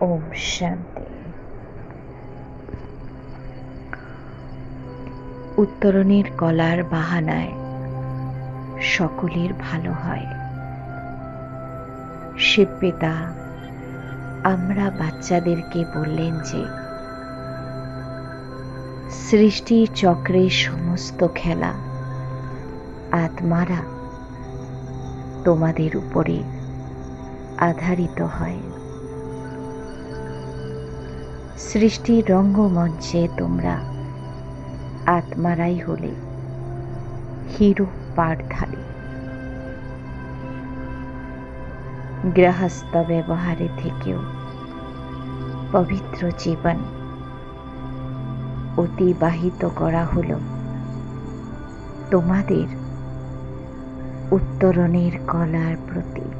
ওম শান্তি। উত্তরণের কলার বাহানায় সকলের ভালো হয়। শিবপিতা আমরা বাচ্চাদেরকে বললেন যে, সৃষ্টি চক্রের সমস্ত খেলা, আত্মারা তোমাদের উপরে আধারিত হয়। সৃষ্টির রঙ্গমঞ্চে তোমরা। আত্মারাই হলে হিরো পাঠধারী গৃহস্থ ব্যবহারে থেকেও পবিত্র জীবন অতিবাহিত করা হলো। তোমাদের উত্তরণের কলার প্রতি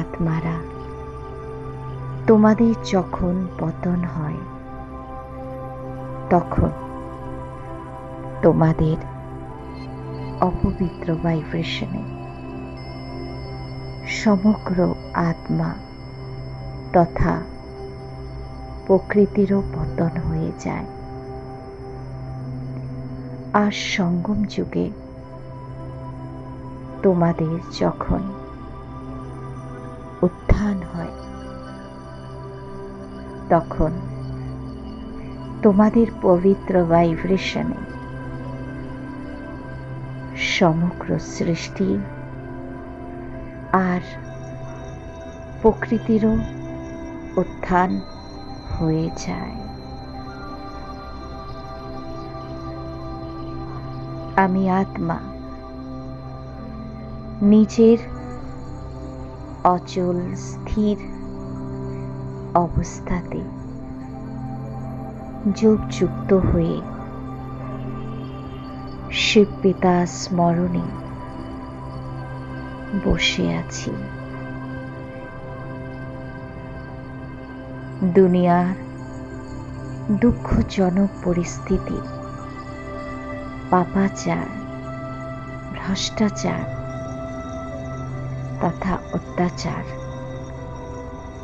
আত্মারা। তোমাদের যখন পতন হয়, তখন তোমাদের অপবিত্র ভাইব্রেশনে সমগ্র আত্মা তথা প্রকৃতিরও পতন হয়ে যায়। আর সঙ্গম যুগে তোমাদের যখন তখন তোমাদের পবিত্র ভাইব্রেশনে সমগ্র সৃষ্টি আর প্রকৃতিরও উত্থান হয়ে যায়। আমি আত্মা, নিজের অচল, স্থির অবস্থাতে যোগযুক্ত হয়ে শিবপিতা স্মরণে বসে আছি। দুনিয়ার দুঃখজনক পরিস্থিতি, পাপাচার, ভ্রষ্টাচার তথা অত্যাচার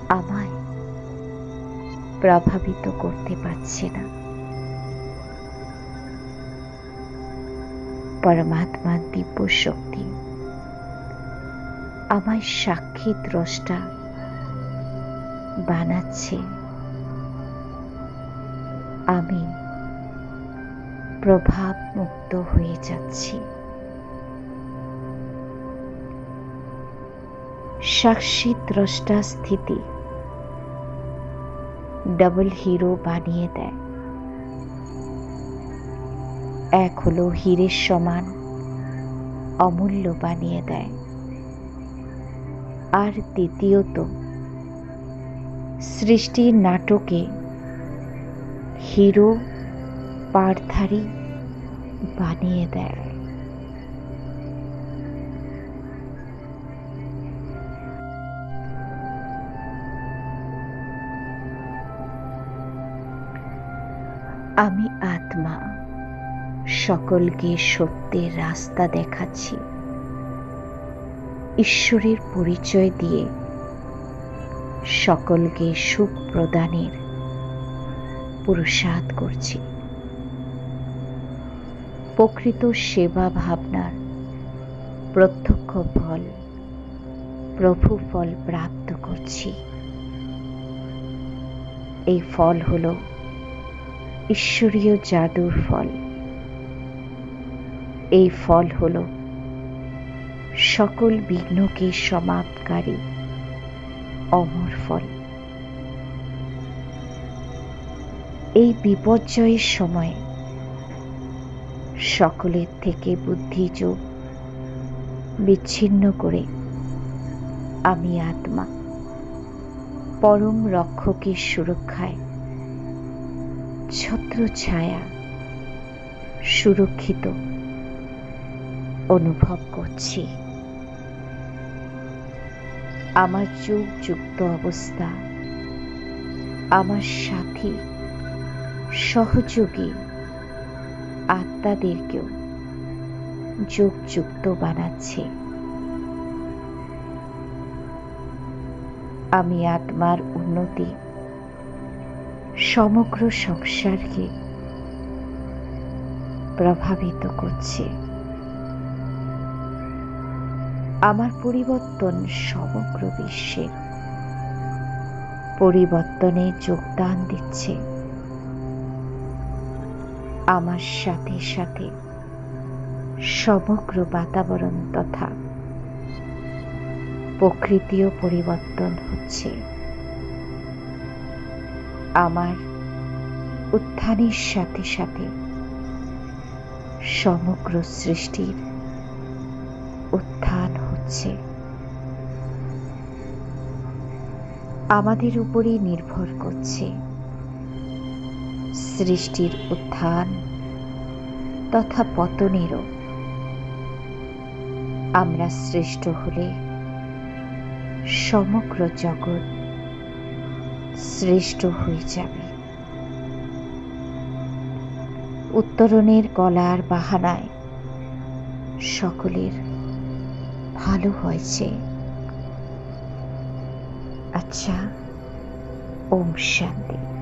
আমায় প্রভাবিত করতে পারছে না। পরমাত্মার দিব্য শক্তি আমায় সাক্ষী দ্রষ্টা বানাচ্ছে। আমি প্রভাব মুক্ত হয়ে যাচ্ছি। সাক্ষী দ্রষ্টা স্থিতি। ডাবল হিরো বানিয়ে দেয়। এক হলো হীরের সমান, অমূল্য বানিয়ে দেয়। আর দ্বিতীয়ত, সৃষ্টির নাটকে হিরো পারধারী বানিয়ে দেয়। আমি আত্মা। সকলকে সত্যের রাস্তা দেখাচ্ছি। ঈশ্বরের পরিচয় দিয়ে সকলকে সুখ প্রদানের পুরুষাদ করছি। প্রকৃত সেবা ভাবনার প্রত্যক্ষ ফল, প্রভু ফল প্রাপ্ত করছি। এই ফল হল ঈশ্বরীয় জাদুর ফল। এই ফল হল সকল বিঘ্নকে সমাপ্তকারী অমর ফল। এই বিপর্যয়ের সময় সকলের থেকে বুদ্ধি যোগ বিচ্ছিন্ন করে আমি আত্মা, পরম রক্ষকের সুরক্ষায় ছত্র ছায়া সুরক্ষিত অনুভব করছি। আমার চোখ যুক্ত অবস্থা, আমার সাথী, সহযোগী, আত্মাদেরকেও যোগযুক্ত বানাচ্ছে। আমি আত্মার উন্নতি সমগ্র সংসারকে প্রভাবিত করছে। আমার পরিবর্তন সমগ্র বিশ্বের পরিবর্তনে যোগদান দিচ্ছে। আমার সাথে সাথে সমগ্র বাতাবরণ তথা প্রকৃতিও পরিবর্তন হচ্ছে। আমার উত্থানের সাথে সাথে সমগ্র সৃষ্টির উত্থান হচ্ছে। আমাদের উপরই নির্ভর করছে সৃষ্টির উত্থান তথা পতনেরও। আমরা শ্রেষ্ঠ হলে সমগ্র জগৎ শ্রেষ্ঠ হয়ে যাবে। উত্তরণের গলার বাহানায় সকলের ভালো হয়েছে। আচ্ছা ওম শান্তি।